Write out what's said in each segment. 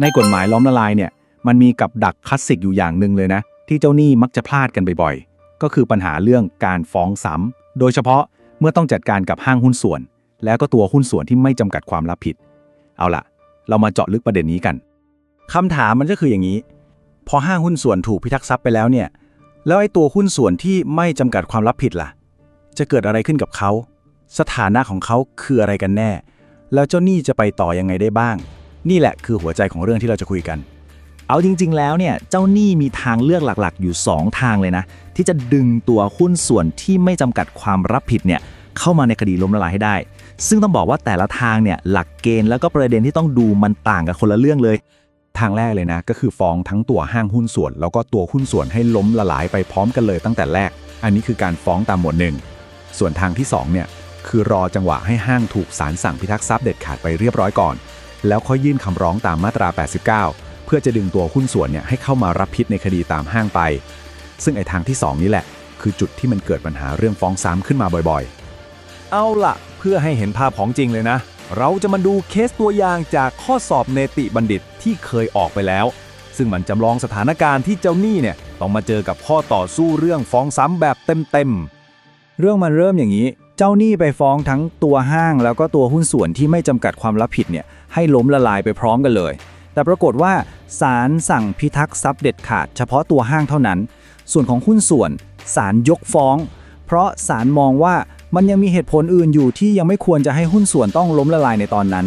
ในกฎหมายล้อมละลายเนี่ยมันมีกับดักคลาสสิกอยู่อย่างหนึ่งเลยนะ ที่เจ้าหนี้มักจะพลาดกันบ่อยๆ ก็คือปัญหาเรื่องการฟ้องซ้ำโดยเฉพาะเมื่อต้องจัดการกับห้างหุ้นส่วน แล้วก็ตัวหุ้นส่วนที่ไม่จำกัดความรับผิด เอาล่ะ เรามาเจาะลึกประเด็นนี้กันคำถามมันก็คืออย่างนี้ พอห้างหุ้นส่วนถูกพิทักษ์ทรัพย์ไปแล้วเนี่ยแล้วไอ้ตัวหุ้นส่วนที่ไม่จำกัดความรับผิดล่ะ จะเกิดอะไรขึ้นกับเขาสถานะของเขาคืออะไรกันแน่ แล้วเจ้าหนี้จะไปต่อยังไงได้บ้าง นี่แหละคือหัวใจของเรื่องที่เราจะคุยกัน เอาจริง ๆ แล้วเนี่ยเจ้าหนี้มีทางเลือกหลักๆ อยู่ 2 ทางเลยนะ ที่จะดึงตัวหุ้นส่วนที่ไม่จำกัดความรับผิดเนี่ยเข้ามาในคดีล้มละลายให้ได้ ซึ่งต้องบอกว่าแต่ละทางเนี่ยหลักเกณฑ์แล้วก็ประเด็นที่ต้องดูมันต่างกันคนละเรื่องเลย ทางแรกเลยนะ ก็คือฟ้องทั้งตัวห้างหุ้นส่วน แล้วก็ตัวหุ้นส่วนให้ล้มละลายไปพร้อมกันเลยตั้งแต่แรก อันนี้คือการฟ้องตามหมวดหนึ่งส่วนทางที่สองเนี่ยคือรอจังหวะให้ห้างถูกศาลสั่งพิทักษ์ทรัพย์เด็ดขาดไปเรียบร้อยก่อน แล้วค่อยยื่นคำร้องตามมาตรา 89 เพื่อจะดึงตัวหุ้นส่วนเนี่ยให้เข้ามารับผิดในคดีตามห้างไป ซึ่งไอ้ทางที่สองนี้แหละ คือจุดที่มันเกิดปัญหาเรื่องฟ้องซ้ำขึ้นมาบ่อยๆ เอาล่ะเพื่อให้เห็นภาพของจริงเลยนะ เราจะมาดูเคสตัวอย่างจากข้อสอบเนติบัณฑิตที่เคยออกไปแล้ว ซึ่งมันจำลองสถานการณ์ที่เจ้าหนี้เนี่ยต้องมาเจอกับข้อต่อสู้เรื่องฟ้องซ้ำแบบเต็มๆเรื่องมันเริ่มอย่างนี้ เจ้าหนี้ไปฟ้องทั้งตัวห้างแล้วก็ตัวหุ้นส่วนที่ไม่จำกัดความรับผิดเนี่ยให้ล้มละลายไปพร้อมกันเลย แต่ปรากฏว่าศาลสั่งพิทักษ์ทรัพย์เด็ดขาด เฉพาะตัวห้างเท่านั้น ส่วนของหุ้นส่วนศาลยกฟ้อง เพราะศาลมองว่ามันยังมีเหตุผลอื่นอยู่ที่ยังไม่ควรจะให้หุ้นส่วนต้องล้มละลายในตอนนั้น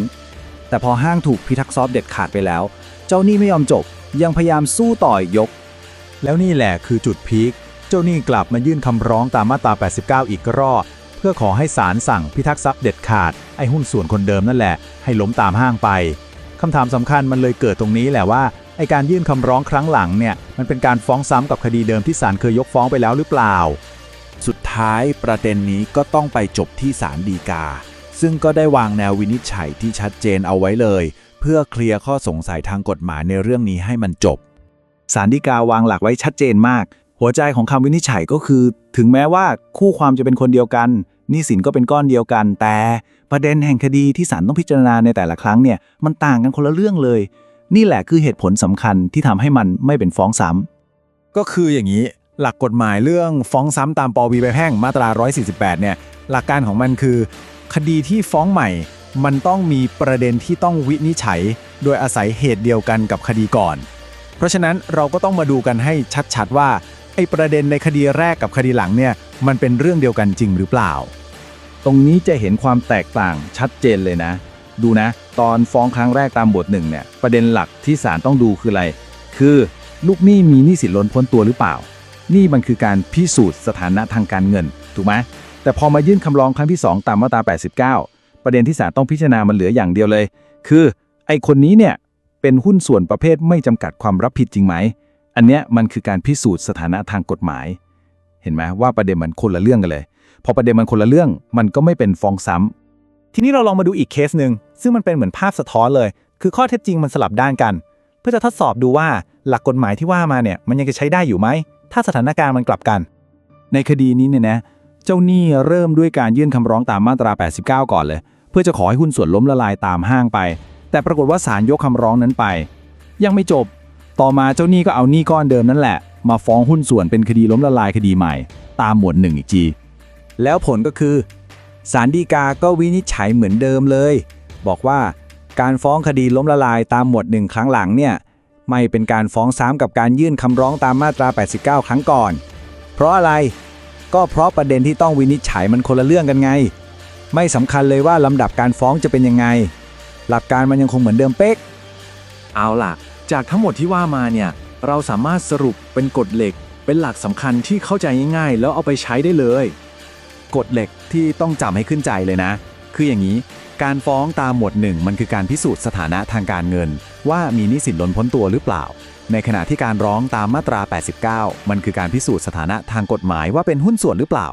แต่พอห้างถูกพิทักษ์ทรัพย์เด็ดขาดไปแล้ว เจ้าหนี้ไม่ยอมจบ ยังพยายามสู้ต่อยยก แล้วนี่แหละคือจุดพีคเจ้าหนี้กลับมายื่นคำร้องตามมาตรา 89 อีกรอบ พื่อขอให้ศาลสั่งพิทักษ์ทรัพย์เด็ดขาด ไอ้หุ้นส่วนคนเดิมนั่นแหละ ให้ล้มตามห้างไปคำถามสำคัญมันเลยเกิดตรงนี้แหละว่าไอ้การยื่นคำร้องครั้งหลังเนี่ยมันเป็นการฟ้องซ้ำกับคดีเดิมที่ศาลเคยยกฟ้องไปแล้วหรือเปล่า สุดท้ายประเด็นนี้ก็ต้องไปจบที่ศาลฎีกา ซึ่งก็ได้วางแนววินิจฉัยที่ชัดเจนเอาไว้เลย เพื่อเคลียร์ข้อสงสัยทางกฎหมายในเรื่องนี้ให้มันจบศาลฎีกาวางหลักไว้ชัดเจนมาก หัวใจของคำวินิจฉัยก็คือ ถึงแม้ว่าคู่ความจะเป็นคนเดียวกัน นี้สินก็เป็นก้อนเดียวกัน แต่ประเด็นแห่งคดีที่ศาลต้องพิจารณาในแต่ละครั้งเนี่ยมันต่างกันคนละเรื่องเลย นี่แหละคือเหตุผลสำคัญที่ทำให้มันไม่เป็นฟ้องซ้ำก็คืออย่างนี้หลักกฎหมายเรื่องฟ้องซ้ำตามปวีใบแพ่งมาตรา 148 เนี่ยหลักการของมันคือ คดีที่ฟ้องใหม่ มันต้องมีประเด็นที่ต้องวินิจฉัย โดยอาศัยเหตุเดียวกันกับคดีก่อน เพราะฉะนั้นเราก็ต้องมาดูกันให้ชัดๆว่า ไอ้ประเด็นในคดีแรกกับคดีหลังเนี่ยมันเป็นเรื่องเดียวกันจริงหรือเปล่า ตรงนี้จะเห็นความแตกต่างชัดเจนเลยนะ ดูนะ ตอนฟ้องครั้งแรกตามบทหนึ่งเนี่ยประเด็นหลักที่ศาลต้องดูคืออะไร คือลูกหนี้มีหนี้สินล้นพ้นตัวหรือเปล่า นี่มันคือการพิสูจน์สถานะทางการเงิน ถูกไหมแต่พอมายื่นคำร้องครั้งที่ 2 ตามมาตรา 89 ประเด็นที่ศาลต้องพิจารณามันเหลืออย่างเดียวเลย คือไอ้คนนี้เนี่ยเป็นหุ้นส่วนประเภทไม่จำกัดความรับผิดจริงไหม อันเนี้ยมันคือการพิสูจน์สถานะทางกฎหมาย เห็นไหมว่าประเด็นมันคนละเรื่องกันเลย พอประเด็นมันคนละเรื่องมันก็ไม่เป็นฟ้องซ้ำทีนี้เราลองมาดูอีกเคสหนึ่งซึ่งมันเป็นเหมือนภาพสะท้อนเลย คือข้อเท็จจริงมันสลับด้านกัน เพื่อจะทดสอบดูว่าหลักกฎหมายที่ว่ามาเนี่ยมันยังจะใช้ได้อยู่ไหมถ้าสถานการณ์มันกลับกัน ในคดีนี้เนี่ยนะเจ้าหนี้เริ่มด้วยการยื่นคำร้องตามมาตรา 89 ก่อนเลย เพื่อจะขอให้หุ้นส่วนล้มละลายตามห้างไป แต่ปรากฏว่าศาลยกคำร้องนั้นไป ยังไม่จบ ต่อมาเจ้าหนี้ก็เอาหนี้ก้อนเดิมนั่นแหละ มาฟ้องหุ้นส่วนเป็นคดีล้มละลายคดีใหม่ ตามหมวดหนึ่งอีกทีแล้วผลก็คือศาลฎีกาก็วินิจฉัยเหมือนเดิมเลย บอกว่าการฟ้องคดีล้มละลายตามหมวดหนึ่งครั้งหลังเนี่ยไม่เป็นการฟ้องซ้ำกับการยื่นคำร้องตามมาตรา 89 ครั้งก่อน เพราะอะไรก็เพราะประเด็นที่ต้องวินิจฉัยมันคนละเรื่องกันไง ไม่สำคัญเลยว่าลำดับการฟ้องจะเป็นยังไง หลักการมันยังคงเหมือนเดิมเป๊ก เอาล่ะ จากทั้งหมดที่ว่ามาเนี่ย เราสามารถสรุปเป็นกฎเหล็ก เป็นหลักสำคัญที่เข้าใจง่ายๆ แล้วเอาไปใช้ได้เลย กฎเหล็กที่ต้องจำให้ขึ้นใจเลยนะ คืออย่างนี้ การฟ้องตามหมวดหนึ่งมันคือการพิสูจน์สถานะทางการเงิน ว่ามีหนี้สินล้นพ้นตัวหรือเปล่า ในขณะที่การร้องตามมาตรา 89 มันคือการพิสูจน์สถานะทางกฎหมายว่าเป็นหุ้นส่วนหรือเปล่า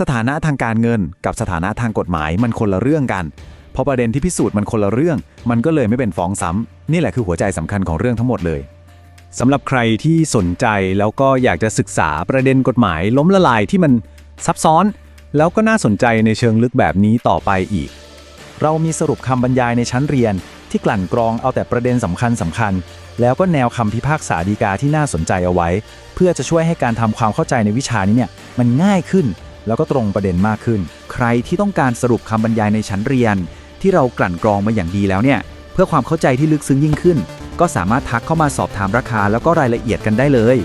สถานะทางการเงิน กับสถานะทางกฎหมายมันคนละเรื่องกัน พราะประเด็นที่พิสูจน์มันคนละเรื่อง มันก็เลยไม่เป็นฟ้องซ้ำนี่แหละคือหัวใจสำคัญของเรื่องทั้งหมดเลยสำหรับใครที่สนใจแล้วก็อยากจะศึกษาประเด็นกฎหมาย ล้มละลายที่มันซับซ้อน แล้วก็น่าสนใจในเชิงลึกแบบนี้ต่อไปอีก เรามีสรุปคำบรรยายในชั้นเรียน ที่กลั่นกรองเอาแต่ประเด็นสำคัญสำคัญ แล้วก็แนวคำพิพากษาดีกาที่น่าสนใจเอาไว้ เพื่อจะช่วยให้การทำความเข้าใจในวิชานี้เนี่ยมันง่ายขึ้น แล้วก็ตรงประเด็นมากขึ้น ใครที่ต้องการสรุปคำบรรยายในชั้นเรียน ที่เรากลั่นกรองมาอย่างดีแล้วเนี่ย เพื่อความเข้าใจที่ลึกซึ้งยิ่งขึ้น ก็สามารถทักเข้ามาสอบถามราคาแล้วก็รายละเอียดกันได้เลย